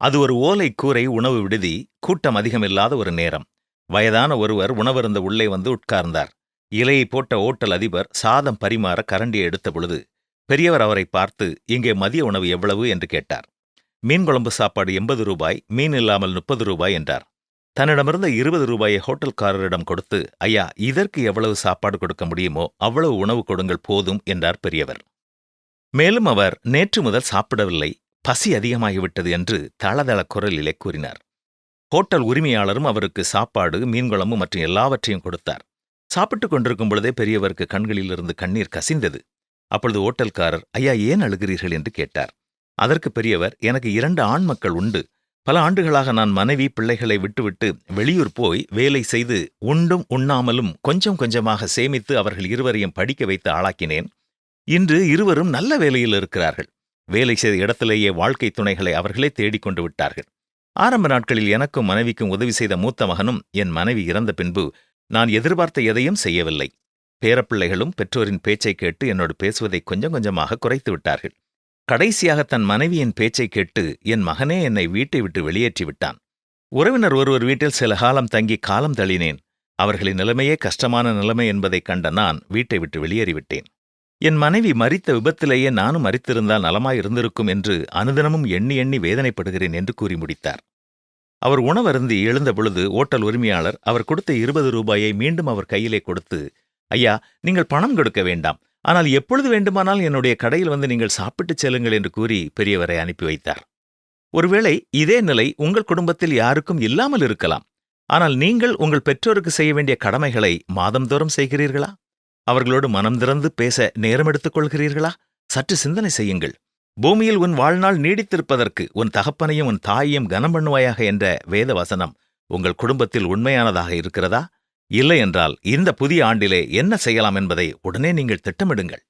அது ஒரு ஓலை கூரை உணவு விடுதி கூட்டம் அதிகமில்லாத ஒரு நேரம். வயதான ஒருவர் உணவருந்த உள்ளே வந்து உட்கார்ந்தார். இலையை போட்ட ஓட்டல் அதிபர் சாதம் பரிமாற கரண்டியை எடுத்த பொழுது பெரியவர் அவரை பார்த்து இங்கே மதிய உணவு எவ்வளவு? என்று கேட்டார். மீன் குழம்பு சாப்பாடு எண்பது ரூபாய் மீன் இல்லாமல் முப்பது ரூபாய் என்றார். தன்னிடமிருந்த இருபது ரூபாயை ஹோட்டல்காரரிடம் கொடுத்து ஐயா இதற்கு எவ்வளவு சாப்பாடு கொடுக்க முடியுமோ அவ்வளவு உணவு கொடுங்கள் போதும் என்றார் பெரியவர். மேலும் அவர் நேற்று முதல் சாப்பிடவில்லை பசி அதிகமாகிவிட்டது என்று தளதள குரலிலே கூறினார். ஹோட்டல் உரிமையாளரும் அவருக்கு சாப்பாடு மீன்குழம்பு மற்றும் எல்லாவற்றையும் கொடுத்தார். சாப்பிட்டுக் கொண்டிருக்கும் பொழுதே பெரியவருக்கு கண்களிலிருந்து கண்ணீர் கசிந்தது. அப்பொழுது ஓட்டல்காரர் ஐயா ஏன் அழுகிறீர்கள்? என்று கேட்டார். அதற்கு பெரியவர் எனக்கு இரண்டு ஆண் மக்கள் உண்டு. பல ஆண்டுகளாக நான் மனைவி பிள்ளைகளை விட்டுவிட்டு வெளியூர் போய் வேலை செய்து உண்டும் உண்ணாமலும் கொஞ்சம் கொஞ்சமாக சேமித்து அவர்கள் இருவரையும் படிக்க வைத்து ஆளாக்கினேன். இன்று இருவரும் நல்ல வேலையில் இருக்கிறார்கள். வேலை செய்த இடத்திலேயே வாழ்க்கை துணைகளை அவர்களே தேடிக் கொண்டு விட்டார்கள். ஆரம்ப நாட்களில் எனக்கும் மனைவிக்கும் உதவி செய்த மூத்த மகனும் என் மனைவி இறந்த பின்பு நான் எதிர்பார்த்த எதையும் செய்யவில்லை. பேரப்பிள்ளைகளும் பெற்றோரின் பேச்சை கேட்டு என்னோடு பேசுவதை கொஞ்சம் கொஞ்சமாக குறைத்து விட்டார்கள். கடைசியாக தன் மனைவியின் பேச்சை கேட்டு என் மகனே என்னை வீட்டை விட்டு வெளியேற்றி விட்டான். உறவினர் ஒருவர் வீட்டில் சில காலம் தங்கி காலம் தள்ளினேன். அவர்களின் நிலைமையே கஷ்டமான நிலைமை என்பதைக் கண்ட நான் வீட்டை விட்டு வெளியேறிவிட்டேன். என் மனைவி மறித்த விபத்திலேயே நானும் மறித்திருந்தால் நலமாயிருந்திருக்கும் என்று அனுதினமும் எண்ணி எண்ணி வேதனைப்படுகிறேன் என்று கூறி முடித்தார். அவர் உணவருந்தி எழுந்த பொழுது ஓட்டல் உரிமையாளர் அவர் கொடுத்த இருபது ரூபாயை மீண்டும் அவர் கையிலே கொடுத்து ஐயா நீங்கள் பணம் கொடுக்க வேண்டாம். ஆனால் எப்பொழுது வேண்டுமானால் என்னுடைய கடையில் வந்து நீங்கள் சாப்பிட்டுச் செல்லுங்கள் என்று கூறி பெரியவரை அனுப்பி வைத்தார். ஒருவேளை இதே நிலை உங்கள் குடும்பத்தில் யாருக்கும் இல்லாமல் இருக்கலாம். ஆனால் நீங்கள் உங்கள் பெற்றோருக்கு செய்ய வேண்டிய கடமைகளை மாதந்தோறும் செய்கிறீர்களா? அவர்களோடு மனம் திறந்து பேச நேரம் எடுத்துக் கொள்கிறீர்களா சற்று சிந்தனை செய்யுங்கள். பூமியில் உன் வாழ்நாள் நீடித்திருப்பதற்கு உன் தகப்பனையும் உன் தாயையும் கனம் பண்ணுவாயாக என்ற வேத வசனம் உங்கள் குடும்பத்தில் உண்மையானதாக இருக்கிறதா? இல்லை என்றால் இந்த புதிய ஆண்டிலே என்ன செய்யலாம் என்பதை உடனே நீங்கள் திட்டமிடுங்கள்.